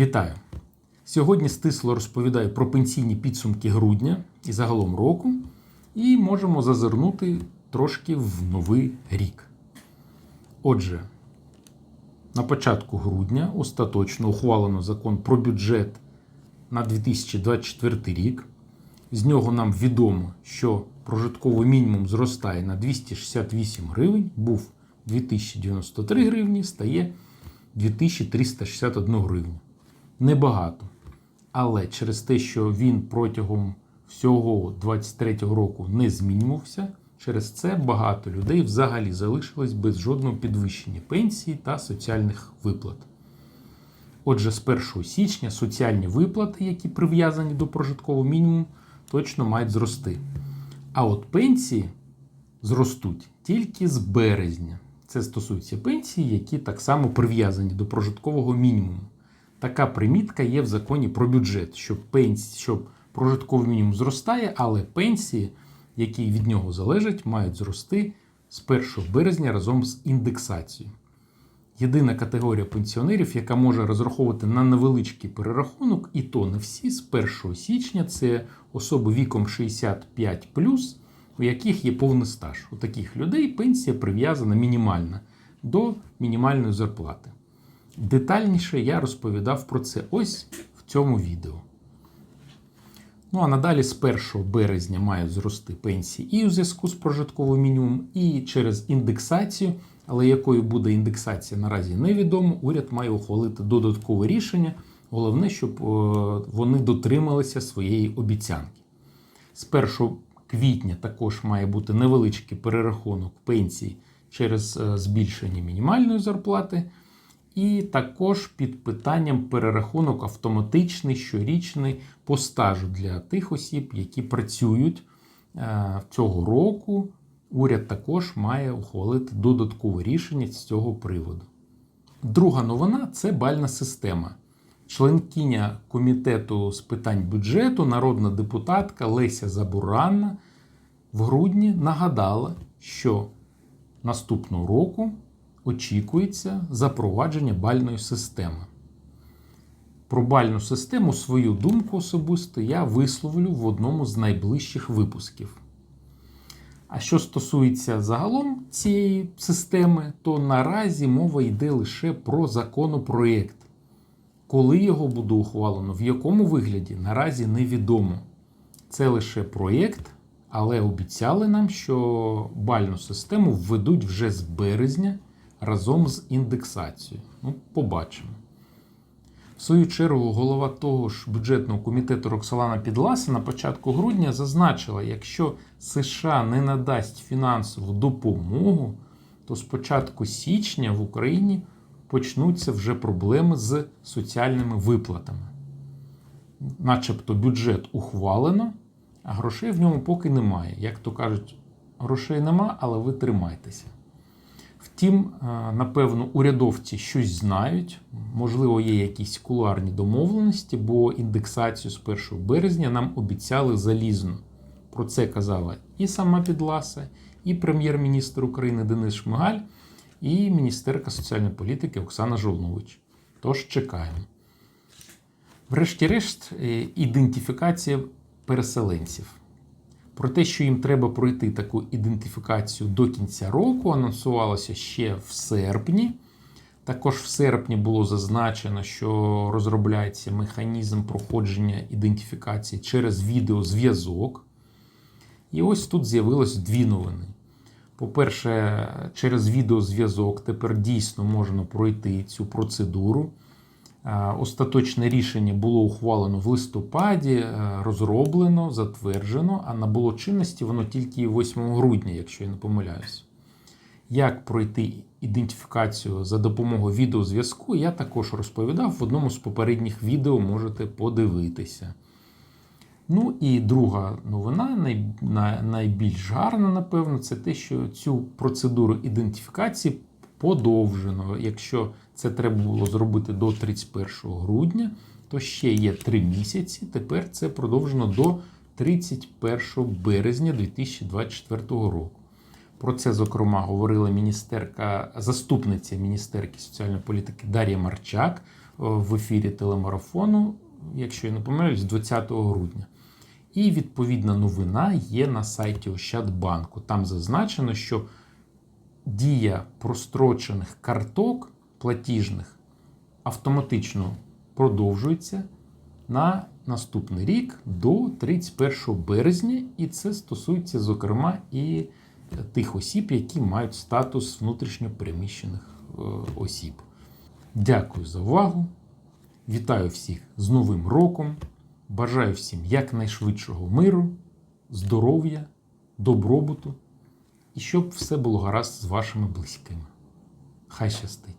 Вітаю! Сьогодні стисло розповідаю про пенсійні підсумки грудня і загалом року, і можемо зазирнути трошки в новий рік. Отже, на початку грудня остаточно ухвалено закон про бюджет на 2024 рік. З нього нам відомо, що прожитковий мінімум зростає на 268 гривень, був 2093 гривні, стає 2361 гривню. Небагато. Але через те, що він протягом всього 23 року не змінювався, через це багато людей взагалі залишились без жодного підвищення пенсії та соціальних виплат. Отже, з 1 січня соціальні виплати, які прив'язані до прожиткового мінімуму, точно мають зрости. А от пенсії зростуть тільки з березня. Це стосується пенсій, які так само прив'язані до прожиткового мінімуму. Така примітка є в законі про бюджет, що пенсії, що прожитковий мінімум зростає, але пенсії, які від нього залежать, мають зрости з 1 березня разом з індексацією. Єдина категорія пенсіонерів, яка може розраховувати на невеличкий перерахунок, і то не всі з 1 січня це особи віком 65 у яких є повний стаж. У таких людей пенсія прив'язана мінімальна до мінімальної зарплати. Детальніше я розповідав про це ось в цьому відео. Ну а надалі з 1 березня мають зрости пенсії і у зв'язку з прожитковим мінімумом, і через індексацію. Але якою буде індексація наразі невідомо. Уряд має ухвалити додаткове рішення. Головне, щоб вони дотрималися своєї обіцянки. З 1 квітня також має бути невеличкий перерахунок пенсій через збільшення мінімальної зарплати. І також під питанням перерахунок автоматичний щорічний по стажу для тих осіб, які працюють цього року. Уряд також має ухвалити додаткове рішення з цього приводу. Друга новина це бальна система. Членкиня комітету з питань бюджету, народна депутатка Леся Забуранна в грудні нагадала, що наступного року очікується запровадження бальної системи. Про бальну систему свою думку особисто я висловлю в одному з найближчих випусків. А що стосується загалом цієї системи, то наразі мова йде лише про законопроєкт. Коли його буде ухвалено, в якому вигляді, наразі невідомо. Це лише проєкт, але обіцяли нам, що бальну систему введуть вже з березня разом з індексацією. Ну, побачимо. В свою чергу, голова того ж бюджетного комітету Роксолана Підласа на початку грудня зазначила, якщо США не надасть фінансову допомогу, то з початку січня в Україні почнуться вже проблеми з соціальними виплатами. Начебто бюджет ухвалено, а грошей в ньому поки немає. Як то кажуть, грошей нема, але ви тримайтеся. Втім, напевно, урядовці щось знають, можливо, є якісь кулуарні домовленості, бо індексацію з 1 березня нам обіцяли залізно. Про це казала і сама Підласа, і прем'єр-міністр України Денис Шмигаль, і міністерка соціальної політики Оксана Жолнович. Тож чекаємо. Врешті-решт, ідентифікація переселенців. Про те, що їм треба пройти таку ідентифікацію до кінця року, анонсувалося ще в серпні. Також в серпні було зазначено, що розробляється механізм проходження ідентифікації через відеозв'язок. І ось тут з'явилось дві новини. По-перше, через відеозв'язок тепер дійсно можна пройти цю процедуру. Остаточне рішення було ухвалено в листопаді, розроблено, затверджено, а набуло чинності воно тільки 8 грудня, якщо я не помиляюсь. Як пройти ідентифікацію за допомогою відеозв'язку, я також розповідав в одному з попередніх відео, можете подивитися. Ну і друга новина, найбільш гарна, напевно, це те, що цю процедуру ідентифікації подовжено. Якщо це треба було зробити до 31 грудня, то ще є 3 місяці. Тепер це продовжено до 31 березня 2024 року. Про це, зокрема, говорила міністерка, заступниця міністерки соціальної політики Дар'я Марчак в ефірі телемарафону, якщо я не помиляюсь, 20 грудня. І відповідна новина є на сайті Ощадбанку. Там зазначено, що дія прострочених карток платіжних автоматично продовжується на наступний рік до 31 березня, і це стосується, зокрема, і тих осіб, які мають статус внутрішньопереміщених е, осіб. Дякую за увагу. Вітаю всіх з Новим роком. Бажаю всім якнайшвидшого миру, здоров'я, добробуту і щоб все було гаразд з вашими близькими. Хай щастить!